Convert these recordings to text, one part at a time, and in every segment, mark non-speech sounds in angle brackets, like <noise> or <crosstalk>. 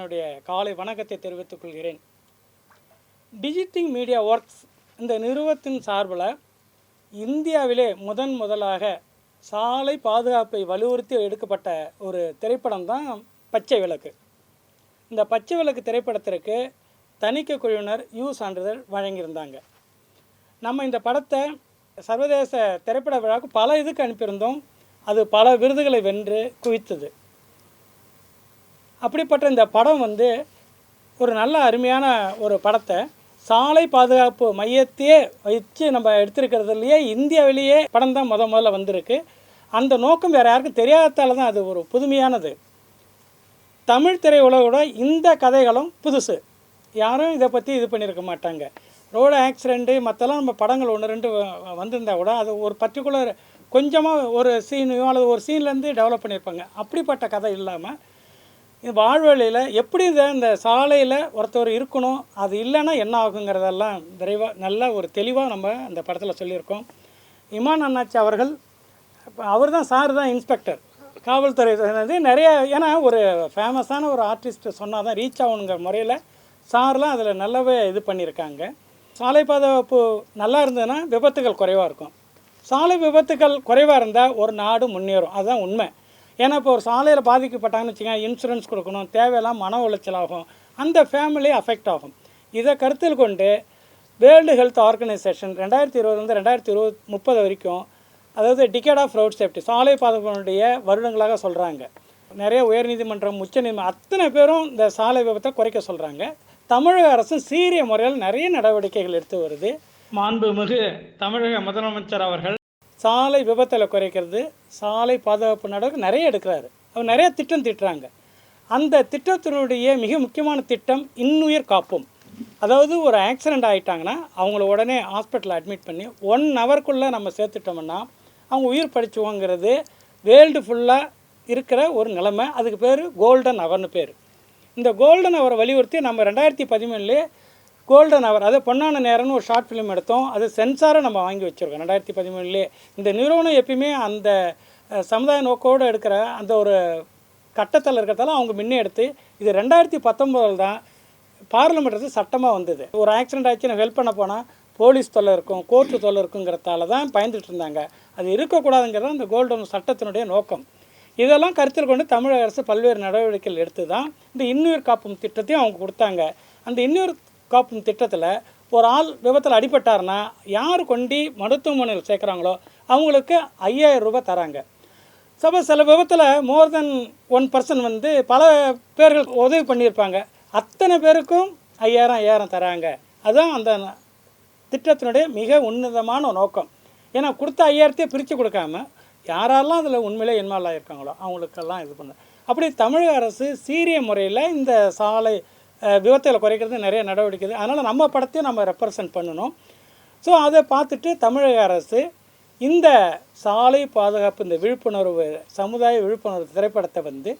என்னுடைய காலை வணக்கத்தை தெரிவித்துக் கொள்கிறேன். டிஜிட்டிங் மீடியா ஒர்க்ஸ் இந்த நிறுவனத்தின் சார்பில் இந்தியாவிலே முதன் முதலாக சாலை பாதுகாப்பை வலியுறுத்தி எடுக்கப்பட்ட ஒரு திரைப்படம் தான் பச்சை விளக்கு. இந்த பச்சை விளக்கு திரைப்படத்திற்கு தணிக்கை குழுவினர் யூ. சான்றிதழ் வழங்கியிருந்தாங்க. நம்ம இந்த படத்தை சர்வதேச திரைப்பட விழாவுக்கு பல இதுக்கு அனுப்பியிருந்தோம். அது பல விருதுகளை வென்று குவித்தது. அப்படிப்பட்ட இந்த படம் வந்து ஒரு நல்ல அருமையான ஒரு படத்தை சாலை பாதுகாப்பு மையத்தையே வச்சு நம்ம எடுத்திருக்கிறதுலையே இந்தியாவிலேயே படம் தான் முத முதல்ல வந்திருக்கு. அந்த நோக்கம் வேறு யாருக்கும் தெரியாததால தான் அது ஒரு புதுமையானது. தமிழ் திரையுலகோட இந்த கதைகளும் புதுசு. யாரும் இதை பற்றி இது பண்ணியிருக்க மாட்டாங்க. ரோடு ஆக்சிடெண்ட்டு மற்றெல்லாம் நம்ம படங்கள் ஒன்று ரெண்டு வ- வந்திருந்தா கூட அது ஒரு பர்டிகுலர் கொஞ்சமாக ஒரு சீனையோ அல்லது ஒரு சீன்லேருந்து டெவலப் பண்ணியிருப்பாங்க அப்படிப்பட்ட கதை இல்லாமல் இந்த வாழ்வழியில் எப்படி இந்த இந்த சாலையில் ஒருத்தர் இருக்கணும் அது இல்லைன்னா என்ன ஆகுங்கிறதெல்லாம் விரைவாக நல்ல ஒரு தெளிவாக நம்ம அந்த படத்தில் சொல்லியிருக்கோம். இமான் அண்ணாச்சி அவர்கள் அவர் தான் சார் தான் இன்ஸ்பெக்டர். காவல்துறை வந்து நிறைய ஏன்னா ஒரு ஃபேமஸான ஒரு ஆர்டிஸ்ட் சொன்னால் தான் ரீச் ஆகணுங்கிற முறையில் சார்லாம் அதில் நல்லாவே இது பண்ணியிருக்காங்க. சாலை பாதுகாப்பு நல்லா இருந்ததுன்னா விபத்துகள் குறைவாக இருக்கும். சாலை விபத்துகள் குறைவாக இருந்தால் ஒரு நாடு முன்னேறும். அதுதான் உண்மை. ஏன்னா இப்போ ஒரு சாலையில் பாதிக்கப்பட்டாங்கன்னு வச்சுக்கோங்க இன்சூரன்ஸ் கொடுக்கணும் தேவையெல்லாம் மன உளைச்சல் ஆகும் அந்த ஃபேமிலி அஃபெக்ட் ஆகும். இதை கருத்தில் கொண்டு வேர்ல்டு ஹெல்த் ஆர்கனைசேஷன் ரெண்டாயிரத்தி இருபதுலேருந்து ரெண்டாயிரத்தி இருபது முப்பது வரைக்கும் அதாவது டிக்கெட் ஆஃப் ரோட் சேஃப்டி சாலை பாதுகாப்பினுடைய வருடங்களாக சொல்கிறாங்க நிறைய உயர்நீதிமன்றம் உச்சநீதிமன்றம் அத்தனை பேரும் இந்த சாலை விபத்தை குறைக்க சொல்கிறாங்க தமிழக அரசும் சீரிய முறையில் நிறைய நடவடிக்கைகள் எடுத்து வருது. மாண்புமிகு தமிழக முதலமைச்சர் அவர்கள் சாலை விபத்தில் குறைக்கிறது சாலை பாதுகாப்பு நடவடிக்கை நிறைய எடுக்கிறாரு. அவர் நிறைய திட்டம் திட்டுறாங்க. அந்த திட்டத்தினுடைய மிக முக்கியமான திட்டம் இன்னுயிர் காப்போம். அதாவது ஒரு ஆக்சிடெண்ட் ஆகிட்டாங்கன்னா அவங்கள உடனே ஹாஸ்பிட்டலில் அட்மிட் பண்ணி ஒன் ஹவர்க்குள்ளே நம்ம சேர்த்துட்டோம்னா அவங்க உயிர் படிச்சுவோங்கிறது வேர்ல்டு ஃபுல்லாக இருக்கிற ஒரு நிலைமை. அதுக்கு பேர் கோல்டன் ஹவர்னு பேர். இந்த கோல்டன் ஹவரை வலியுறுத்தி நம்ம ரெண்டாயிரத்தி பதிமூணுலேயே கோல்டன் அவர் அது பொன்னான நேரம்னு ஒரு ஷார்ட் ஃபிலிம் எடுத்தோம். அது சென்சாரை நம்ம வாங்கி வச்சுருக்கோம். ரெண்டாயிரத்தி பதிமூணுலேயே இந்த நிறுவனம் எப்பயுமே அந்த சமுதாய நோக்கோடு எடுக்கிற அந்த ஒரு கட்டத்தில் இருக்கிறதால அவங்க முன்னே எடுத்து இது ரெண்டாயிரத்தி பத்தொம்போதில் தான் பார்லிமெண்ட்டு சட்டமாக வந்தது. ஒரு ஆக்சிடென்ட் ஆச்சு நான் ஹெல்ப் பண்ண போனால் போலீஸ் தொல்லை இருக்கும் கோர்ட்டு தொல்லை இருக்குங்கிறதால தான் பயந்துட்டு இருந்தாங்க. அது இருக்கக்கூடாதுங்கிறது அந்த கோல்டன் சட்டத்தினுடைய நோக்கம். இதெல்லாம் கருத்தில் கொண்டு தமிழக அரசு பல்வேறு நடவடிக்கைகள் எடுத்து தான் இந்த இன்னுயிர் காப்பும் திட்டத்தையும் அவங்க கொடுத்தாங்க. அந்த இன்னொரு காப்பும் திட்டத்தில் ஒரு ஆள் விபத்தில் அடிபட்டார்னா யார் கொண்டு மருத்துவமனையில் சேர்க்குறாங்களோ அவங்களுக்கு ஐயாயிரம் ரூபாய் தராங்க. சப்போஸ் சில விபத்தில் மோர் தென் ஒன் பர்சன் வந்து பல பேர்கள் உதவி பண்ணியிருப்பாங்க. அத்தனை பேருக்கும் ஐயாயிரம் ஐயாயிரம் தராங்க. அதுதான் அந்த திட்டத்தினுடைய மிக உன்னதமான நோக்கம். ஏன்னா கொடுத்த ஐயாயிரத்தையே பிரித்து கொடுக்காம யாரெல்லாம் அதில் உண்மையிலே இன்வால்வ் ஆகியிருக்காங்களோ அவங்களுக்கெல்லாம் இது பண்ண. அப்படி தமிழக அரசு சீரிய முறையில் இந்த சாலை விபத்துகளை குறைக்கிறது நிறைய நடவடிக்கை அதனால் நம்ம படத்தையும் நம்ம ரெப்ரசன்ட் பண்ணணும். ஸோ அதை பார்த்துட்டு தமிழக அரசு இந்த சாலை பாதுகாப்பு இந்த விழிப்புணர்வு சமுதாய விழிப்புணர்வு திரைப்படத்தை வந்து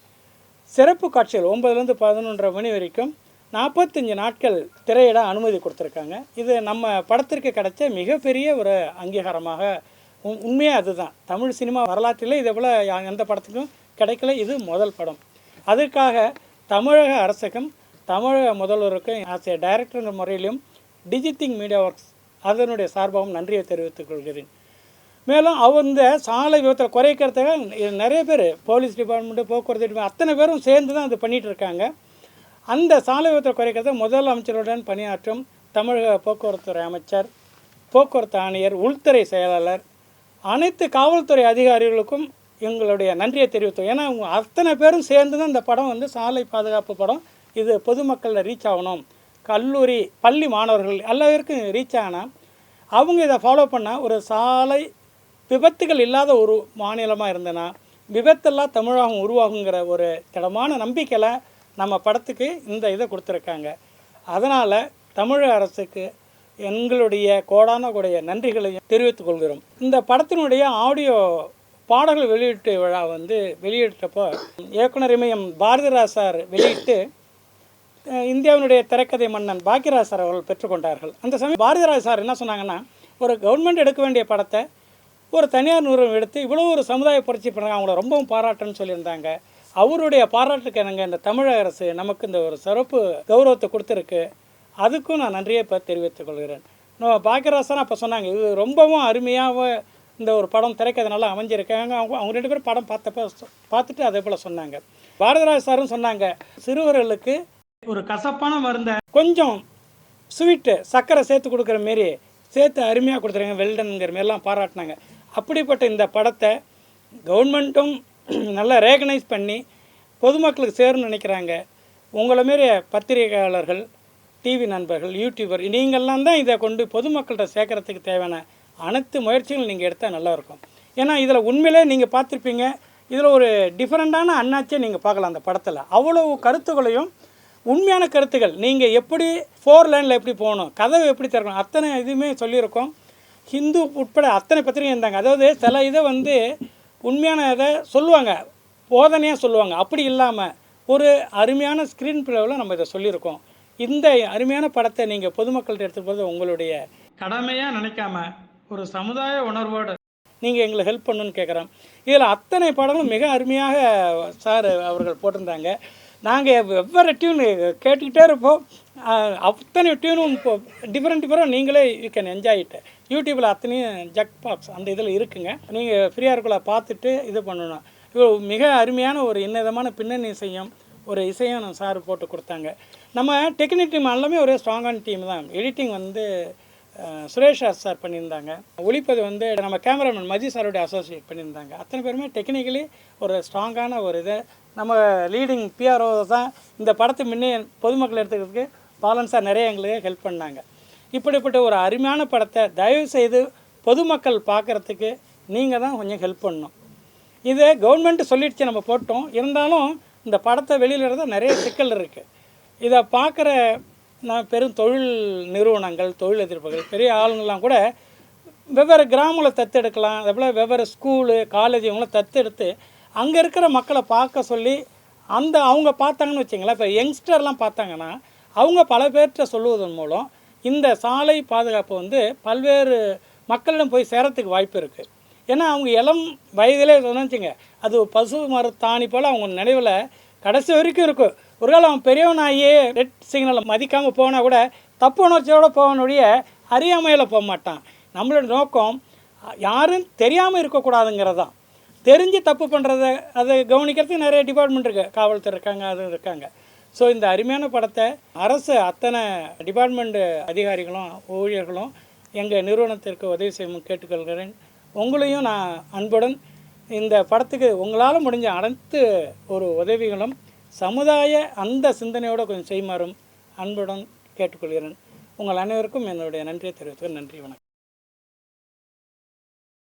சிறப்பு காட்சிகள் ஒம்பதுலேருந்து பதினொன்றரை மணி வரைக்கும் நாற்பத்தஞ்சு நாட்கள் திரையிட அனுமதி கொடுத்துருக்காங்க. இது நம்ம படத்திற்கு கிடைச்ச மிகப்பெரிய ஒரு அங்கீகாரமாக உண்மையாக அதுதான். தமிழ் சினிமா வரலாற்றில் இதை போல் யா- எந்த படத்துக்கும் கிடைக்கல. இது முதல் படம். அதுக்காக தமிழக அரசுக்கும் தமிழக முதல்வருக்கும் ஆஸ் டைரக்டர் டைரக்டருங்கிற முறையிலும் டிஜிட்டிங் மீடியா ஒர்க்ஸ் அதனுடைய சார்பாகவும் நன்றியை தெரிவித்துக் கொள்கிறேன். மேலும் அவர் இந்த சாலை விபத்தில் குறைக்கிறதுக்காக நிறைய பேர் போலீஸ் டிபார்ட்மெண்ட்டு போக்குவரத்து டிபார்ட்மெண்ட் அத்தனை பேரும் சேர்ந்து தான் இது பண்ணிகிட்டு இருக்காங்க. அந்த சாலை விபத்தை குறைக்கிறது முதல் அமைச்சருடன் பணியாற்றும் தமிழக போக்குவரத்துறை அமைச்சர் போக்குவரத்து ஆணையர் உள்துறை செயலாளர் அனைத்து காவல்துறை அதிகாரிகளுக்கும் எங்களுடைய நன்றியை தெரிவித்தோம் ஏன்னா அவங்க அத்தனை பேரும் சேர்ந்து தான் இந்த படம் வந்து சாலை பாதுகாப்பு படம் இது பொதுமக்களில் ரீச் ஆகணும். கல்லூரி பள்ளி மாணவர்கள் எல்லாருக்கும் ரீச் ஆனால் அவங்க இதை ஃபாலோ பண்ணால் ஒரு சாலை விபத்துகள் இல்லாத ஒரு மாநிலமாக இருந்தனா விபத்தெல்லாம் தமிழகம் உருவாகுங்கிற ஒரு திடமான நம்பிக்கையில் நம்ம படத்துக்கு இந்த இதை கொடுத்துருக்காங்க. அதனால் தமிழக அரசுக்கு எங்களுடைய கோடான கூடிய நன்றிகளையும் தெரிவித்துக் கொள்கிறோம். இந்த படத்தினுடைய ஆடியோ பாடல்கள் வெளியீட்டு விழா வந்து வெளியிட்டப்போ இயக்குனர் இமயம் பாரதிராஜ் சார் வெளியிட்டு இந்தியாவினுடைய திரைக்கதை மன்னன் பாக்கியராஜ் சார் அவர்கள் பெற்றுக்கொண்டார்கள். அந்த சமயம் பாரதிராஜ் சார் என்ன சொன்னாங்கன்னா ஒரு கவர்மெண்ட் எடுக்க வேண்டிய படத்தை ஒரு தனியார் நிறுவனம் எடுத்து இவ்வளோ ஒரு சமுதாய புரட்சி பண்ணாங்க அவங்கள ரொம்பவும் பாராட்டுன்னு சொல்லியிருந்தாங்க. அவருடைய பாராட்டுக்கு எனக்கு இந்த தமிழக அரசு நமக்கு இந்த ஒரு சிறப்பு கௌரவத்தை கொடுத்துருக்கு. அதுக்கும் நான் நன்றியை இப்போ தெரிவித்துக் கொள்கிறேன். நம்ம பாக்கியராசன் அப்போ சொன்னாங்க இது ரொம்பவும் அருமையாக இந்த ஒரு படம் திரைக்கதை நல்லா அமைஞ்சிருக்காங்க. அவங்க அவங்க ரெண்டு பேரும் படம் பார்த்தப்ப பார்த்துட்டு அதே போல் சொன்னாங்க. பாரதிராஜ் சாரும் சொன்னாங்க சிறுவர்களுக்கு ஒரு கசப்பான மருந்தை கொஞ்சம் ஸ்வீட்டு சர்க்கரை சேர்த்து கொடுக்குற மாரி சேர்த்து அருமையாக கொடுத்துருங்க வெல்டனுங்கிற மாரிலாம் பாராட்டினாங்க. அப்படிப்பட்ட இந்த படத்தை கவர்மெண்ட்டும் <clears throat> நல்லா ரேகனைஸ் பண்ணி பொதுமக்களுக்கு சேரும்னு நினைக்கிறாங்க. உங்களை மாரி பத்திரிகையாளர்கள் டிவி நண்பர்கள் யூடியூபர் நீங்கள்லாம் தான் இதை கொண்டு பொதுமக்கள்கிட்ட சேர்க்கறதுக்கு தேவையான அனைத்து முயற்சிகளும் நீங்கள் எடுத்தால் நல்லா இருக்கும். ஏன்னா இதில் உண்மையிலே நீங்கள் பார்த்துருப்பீங்க இதில் ஒரு டிஃப்ரெண்ட்டான அண்ணாச்சியை நீங்கள் பார்க்கலாம் அந்த படத்தில். அவ்வளோ கருத்துக்களையும் உண்மையான கருத்துக்கள். நீங்கள் எப்படி ஃபோர் லைனில் எப்படி போகணும் கதவை எப்படி திறக்கணும் அத்தனை இதுவுமே சொல்லியிருக்கோம். ஹிந்து உட்பட அத்தனை பத்திரிகை இருந்தாங்க. அதாவது சில இதை வந்து உண்மையான இதை சொல்லுவாங்க. போதனையாக சொல்லுவாங்க. அப்படி இல்லாமல் ஒரு அருமையான ஸ்க்ரீன் பிளேவில் நம்ம இதை சொல்லியிருக்கோம். இந்த அருமையான படத்தை நீங்கள் பொதுமக்கள்கிட்ட எடுத்துகிட்டு போது உங்களுடைய கடமையாக நினைக்காம ஒரு சமுதாய உணர்வோடு நீங்கள் எங்களை ஹெல்ப் பண்ணணும்னு கேட்குறோம் இதில் அத்தனை படங்களும் மிக அருமையாக சார் அவர்கள் போட்டிருந்தாங்க. நாங்கள் வெவ்வேறு டியூனு கேட்டுக்கிட்டே இருப்போம். அத்தனை டியூனும் இப்போ டிஃப்ரெண்ட் டிஃப்ரெண்ட் நீங்களே யூ கேன் என்ஜாய் இட் யூடியூப்பில் அத்தனையும் ஜக் பாக்ஸ் அந்த இதில் இருக்குங்க. நீங்கள் ஃப்ரீயாக இருக்கல பார்த்துட்டு இது பண்ணணும். இவ்வளோ மிக அருமையான ஒரு இன்னதமான பின்னணி இசையும் ஒரு இசையும் சார் போட்டு கொடுத்தாங்க. நம்ம டெக்னிக் டீம் எல்லாமே ஒரே ஸ்ட்ராங்கான டீம் தான். எடிட்டிங் வந்து சுரேஷ் சார் பண்ணியிருந்தாங்க. ஒளிப்பது வந்து நம்ம கேமராமேன் மஜி சாரோடைய அசோசியேட் பண்ணியிருந்தாங்க. அத்தனை பேருமே டெக்னிக்கலி ஒரு ஸ்ட்ராங்கான ஒரு இது நம்ம லீடிங் பிஆர்ஓ தான் இந்த படத்தை முன்னே பொதுமக்கள் எடுத்துக்கிறதுக்கு பாலன் சார் நிறைய எங்களுக்கு ஹெல்ப் பண்ணாங்க. இப்படிப்பட்ட ஒரு அருமையான படத்தை தயவு செய்து பொதுமக்கள் பார்க்குறதுக்கு நீங்கள் தான் கொஞ்சம் ஹெல்ப் பண்ணணும். இதே கவர்மெண்ட்டு சொல்லிடுச்சு நம்ம போட்டோம். இருந்தாலும் இந்த படத்தை வெளியில் இருந்தால் நிறைய சிக்கல் இருக்குது இதை பார்க்குற நான் பெரும் தொழில் நிறுவனங்கள் தொழில் எதிர்ப்புகள் பெரிய ஆளுங்கள்லாம் கூட வெவ்வேறு கிராமங்களை தத்தெடுக்கலாம் அதே போல் வெவ்வேறு ஸ்கூலு காலேஜ் இவங்களாம் தத்தெடுத்து அங்கே இருக்கிற மக்களை பார்க்க சொல்லி அந்த அவங்க பார்த்தாங்கன்னு வச்சிங்களேன். இப்போ யங்ஸ்டர்லாம் பார்த்தாங்கன்னா அவங்க பல பேர்கிட்ட சொல்லுவதன் மூலம் இந்த சாலை பாதுகாப்பு வந்து பல்வேறு மக்களிடம் போய் சேரத்துக்கு வாய்ப்பு இருக்குது ஏன்னா அவங்க இளம் வயதிலே சொன்னாச்சுங்க அது பசு மரத்தாணி போல் அவங்க நினைவில் கடைசி வரைக்கும் இருக்கும். ஒரு காலம் அவன் பெரியவனாகியே ரெட் சிக்னலை மதிக்காமல் போனால் கூட தப்பு உணர்ச்சியோடு போவனுடைய அறியாமையில் போக மாட்டான். நம்மளோட நோக்கம் யாரும் தெரியாமல் இருக்கக்கூடாதுங்கிறது. தான் தெரிஞ்சு தப்பு பண்ணுறத அதை கவனிக்கிறதுக்கு நிறைய டிபார்ட்மெண்ட் இருக்குது காவல்துறை இருக்காங்க அது இருக்காங்க. ஸோ இந்த அருமையான படத்தை அரசு அத்தனை டிபார்ட்மெண்ட் அதிகாரிகளும் ஊழியர்களும் எங்கள் நிறுவனத்திற்கு உதவி செய்யும் கேட்டுக்கொள்கிறேன். உங்களையும் நான் அன்புடன் இந்த படத்துக்கு உங்களால் முடிஞ்ச அனைத்து ஒரு உதவிகளும் சமுதாய அந்த சிந்தனையோடு கொஞ்சம் செய்மாறும் அன்புடன் கேட்டுக்கொள்கிறேன். உங்கள் அனைவருக்கும் என்னுடைய நன்றியை தெரிவித்துக்கிறேன் நன்றி வணக்கம்.